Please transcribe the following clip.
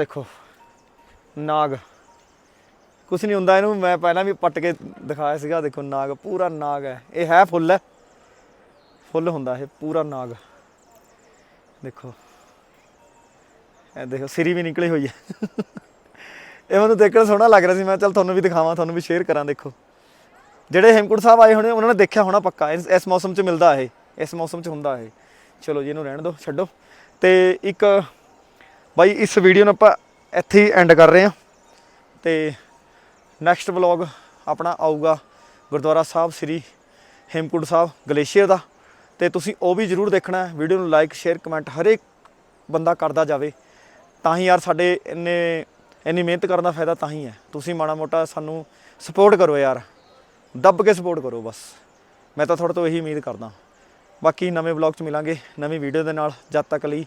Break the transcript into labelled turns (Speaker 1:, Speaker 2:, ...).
Speaker 1: ਦੇਖੋ, ਨਾਗ। ਕੁਛ ਨਹੀਂ ਹੁੰਦਾ ਇਹਨੂੰ, ਮੈਂ ਪਹਿਲਾਂ ਵੀ ਪੱਟ ਕੇ ਦਿਖਾਇਆ ਸੀਗਾ, ਦੇਖੋ ਨਾਗ, ਪੂਰਾ ਨਾਗ ਹੈ। ਇਹ ਹੈ ਫੁੱਲ ਹੈ। ਫੁੱਲ ਹੁੰਦਾ ਇਹ, ਪੂਰਾ ਨਾਗ। ਦੇਖੋ। ਇਹ ਦੇਖੋ, ਸਿਰੀ ਵੀ ਨਿਕਲੀ ਹੋਈ ਹੈ। ਇਹ ਮੈਨੂੰ ਦੇਖਣ ਸੋਹਣਾ ਲੱਗ ਰਿਹਾ ਸੀ, ਮੈਂ ਚੱਲ ਤੁਹਾਨੂੰ ਵੀ ਦਿਖਾਵਾਂ, ਤੁਹਾਨੂੰ ਵੀ ਸ਼ੇਅਰ ਕਰਾਂ, ਦੇਖੋ। ਜਿਹੜੇ ਹੇਮਕੁੰਟ ਸਾਹਿਬ ਆਏ ਹੋਣੇ, ਉਹਨਾਂ ਨੇ ਦੇਖਿਆ ਹੋਣਾ ਪੱਕਾ, ਇਸ ਇਸ ਮੌਸਮ 'ਚ ਮਿਲਦਾ ਇਹ, ਇਸ ਮੌਸਮ 'ਚ ਹੁੰਦਾ ਇਹ। ਚਲੋ ਜੀ, ਇਹਨੂੰ ਰਹਿਣ ਦਿਓ, ਛੱਡੋ। ਤੇ ਇੱਕ ਬਾਈ, ਇਸ ਵੀਡੀਓ ਨੂੰ ਆਪਾਂ ਇੱਥੇ ਹੀ ਐਂਡ ਕਰ ਰਹੇ ਹਾਂ ਤੇ ਨੈਕਸਟ ਵਲੌਗ ਆਪਣਾ ਆਊਗਾ ਗੁਰਦੁਆਰਾ ਸਾਹਿਬ, ਸ੍ਰੀ ਹੇਮਕੁੰਟ ਸਾਹਿਬ, ਗਲੇਸ਼ੀਅਰ ਦਾ। ਤੇ ਤੁਸੀਂ ਉਹ ਵੀ ਜਰੂਰ ਦੇਖਣਾ ਹੈ ਵੀਡੀਓ ਨੂੰ ਲਾਈਕ ਸ਼ੇਅਰ ਕਮੈਂਟ ਹਰੇਕ ਬੰਦਾ ਕਰਦਾ ਜਾਵੇ। ਤਾਂ ਹੀ ਯਾਰ ਸਾਡੇ ਇੰਨੇ, ਇੰਨੀ ਮਿਹਨਤ ਕਰਨ ਦਾ ਫਾਇਦਾ ਤਾਂ ਹੀ ਹੈ। ਤੁਸੀਂ ਮਾੜਾ ਮੋਟਾ ਸਾਨੂੰ ਸਪੋਰਟ ਕਰੋ ਯਾਰ। ਦੱਬ ਕੇ ਸਪੋਰਟ ਕਰੋ ਬਸ। ਮੈਂ ਤਾਂ ਤੁਹਾਡੇ ਤੋਂ ਇਹੀ ਉਮੀਦ ਕਰਦਾ। ਬਾਕੀ ਨਵੇਂ ਵਲੌਗ 'ਚ ਮਿਲਾਂਗੇ, ਨਵੀਂ ਵੀਡੀਓ ਦੇ ਨਾਲ। ਜਦ ਤੱਕ ਲਈ